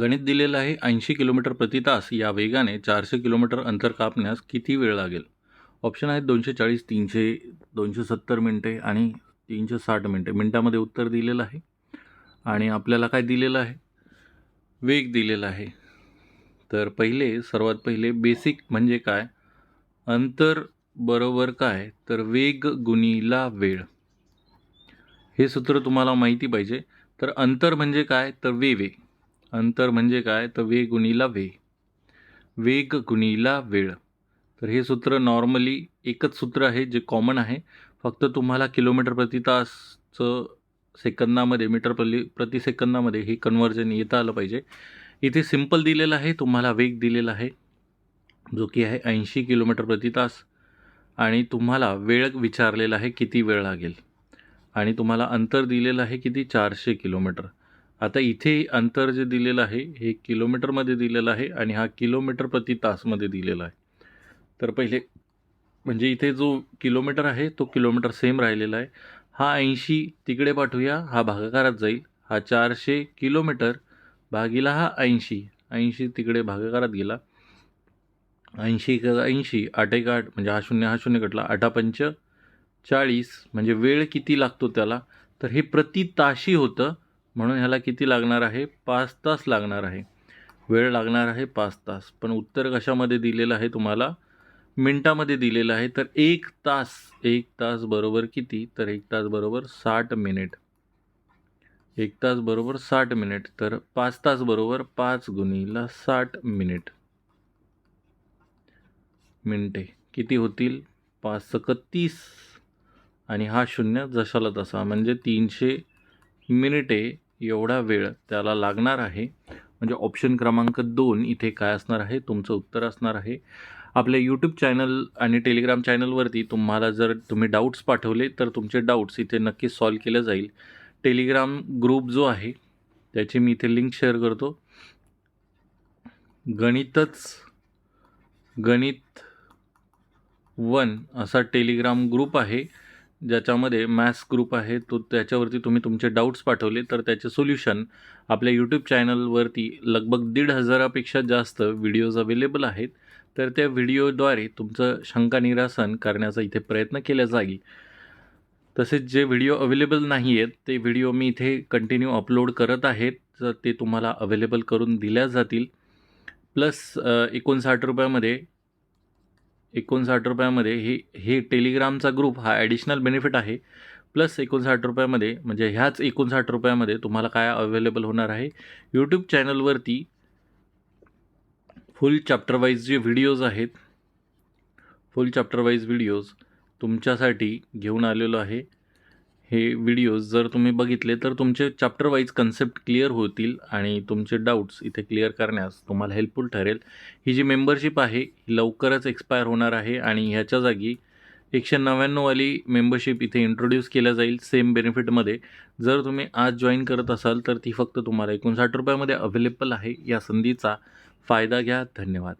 गणित दिलेलं आहे ऐंशी किलोमीटर प्रति तास. या वेगाने चारशे किलोमीटर अंतर कापण्यास किती वेळ लागेल? ऑप्शन आहेत दोनशे चाळीस तीनशे दोनशे सत्तर मिनटे आणि तीनशे साठ मिनटे. मिनटामध्ये उत्तर दिलेलं आहे. आणि आपल्याला काय दिलेलं आहे? वेग दिलेला आहे. तर पहिले सर्वात पहिले बेसिक म्हणजे काय? अंतर बरोबर काय? तर वेग गुणीला वेळ. हे सूत्र तुम्हाला माहिती पाहिजे. तर अंतर म्हणजे काय? तर वे अंतर म्हणजे काय? तर वे गुणीला वे वेग गुणीला वेळ. तर हे सूत्र नॉर्मली एकच सूत्र आहे जे कॉमन आहे. फक्त तुम्हाला किलोमीटर प्रति तासचं सेकंदामध्ये मीटर प्रति प्रति सेकंदामध्ये हे कन्वर्जन येता आलं पाहिजे. इथे सिंपल दिलेलं आहे तुम्हाला वेग दिलेला आहे जो की आहे ऐंशी किलोमीटर प्रति तास. आणि तुम्हाला वेळ विचारलेला आहे किती वेळ लागेल. आणि तुम्हाला अंतर दिलेलं आहे किती? चारशे किलोमीटर आता इथे अंतर जे दिलेलं आहे हे किलोमीटरमध्ये दिलेलं आहे आणि हा किलोमीटर प्रति तासमध्ये दिलेला आहे. तर पहिले म्हणजे इथे जो किलोमीटर आहे तो किलोमीटर सेम राहिलेला आहे. हा ऐंशी तिकडे पाठवूया हा भागाकारात जाईल. हा चारशे किलोमीटर भागीला हा ऐंशी. ऐंशी तिकडे भागाकारात गेला. ऐंशी एक ऐंशी आठ एक आठ म्हणजे हा शून्य हा शून्य कटला. अठापंच चाळीस म्हणजे वेळ किती लागतो त्याला? तर हे प्रति ताशी होतं. म्हणून ह्याला किती लागणार आहे? पाच तास लागणार आहे. वेळ लागणार आहे पाच तास. पण उत्तर कशामध्ये दिलेलं आहे तुम्हाला? मिनटामध्ये दिलेलं आहे. तर एक तास एक तास बरोबर किती? तर एक तास बरोबर साठ मिनिट. एक तास बरोबर साठ मिनिट. तर पाच तास बरोबर पाच गुणीला साठ मिनिट. मिनटे. किती होतील? पाच सक तीस. आणि हा शून्य जशाला तसा. म्हणजे तीनशे मिनिटे एवढा वेळ त्याला लागणार आहे? म्हणजे ऑप्शन क्रमांक दोन इथे काय असणार आहे? तुमचं उत्तर असणार आहे. आपल्या यूट्यूब चॅनल आणि टेलिग्राम चॅनलवरती तुम्हाला जर तुम्ही डाऊट्स पाठवले तर तुमचे डाऊट्स इथे नक्की सॉल्व केले जाईल. टेलिग्राम ग्रुप जो आहे त्याची मी इथे लिंक शेअर करतो. गणितच गणित वन असा टेलिग्राम ग्रुप आहे. ज्याच्यामध्ये मॅथ्स ग्रुप आहे तो त्याच्यावरती तुम्ही तुमचे डाऊट्स पाठवले तर त्याचे सोल्युशन आपल्या यूट्यूब चॅनलवरती लगभग दीड हजारापेक्षा जास्त व्हिडिओज अवेलेबल आहेत. तर त्या व्हिडिओद्वारे तुमचं शंका निरासन करण्याचा इथे प्रयत्न केला जाईल. तसेच जे व्हिडिओ अवेलेबल नाही आहेत ते व्हिडिओ मी इथे कंटिन्यू अपलोड करत आहेत तर ते तुम्हाला अवेलेबल करून दिल्या जातील. प्लस एकोणसाठ रुपयामध्ये एकोणसाठ रुपयामध्ये हे हे टेलिग्रामचा ग्रुप हा ॲडिशनल बेनिफिट आहे. प्लस एकोणसाठ रुपयामध्ये म्हणजे ह्याच एकोणसाठ रुपयामध्ये तुम्हाला काय अवेलेबल होणार आहे? यूट्यूब चॅनलवरती फुल चॅप्टरवाईज जे व्हिडिओज आहेत फुल चॅप्टरवाईज व्हिडिओज तुमच्यासाठी घेऊन आलेलो आहे. हे व्हिडिओज जर तुम्ही बघितले तर तुमचे चॅप्टर वाईज कन्सेप्ट क्लिअर होतील आणि तुमचे डाऊट्स इथे क्लिअर करण्यास तुम्हाला हेल्पफुल ठरेल. ही जी मेंबरशिप आहे ही लवकरच एक्सपायर होणार आहे आणि ह्याच्या जागी एकशे नव्याण्णववाली मेंबरशिप इथे इंट्रोड्यूस केल्या जाईल सेम बेनिफिटमध्ये जर तुम्ही आज जॉईन करत असाल तर ती फक्त तुम्हाला एकोणसाठ रुपयामध्ये अवेलेबल आहे. या संधीचा फायदा घ्या. धन्यवाद.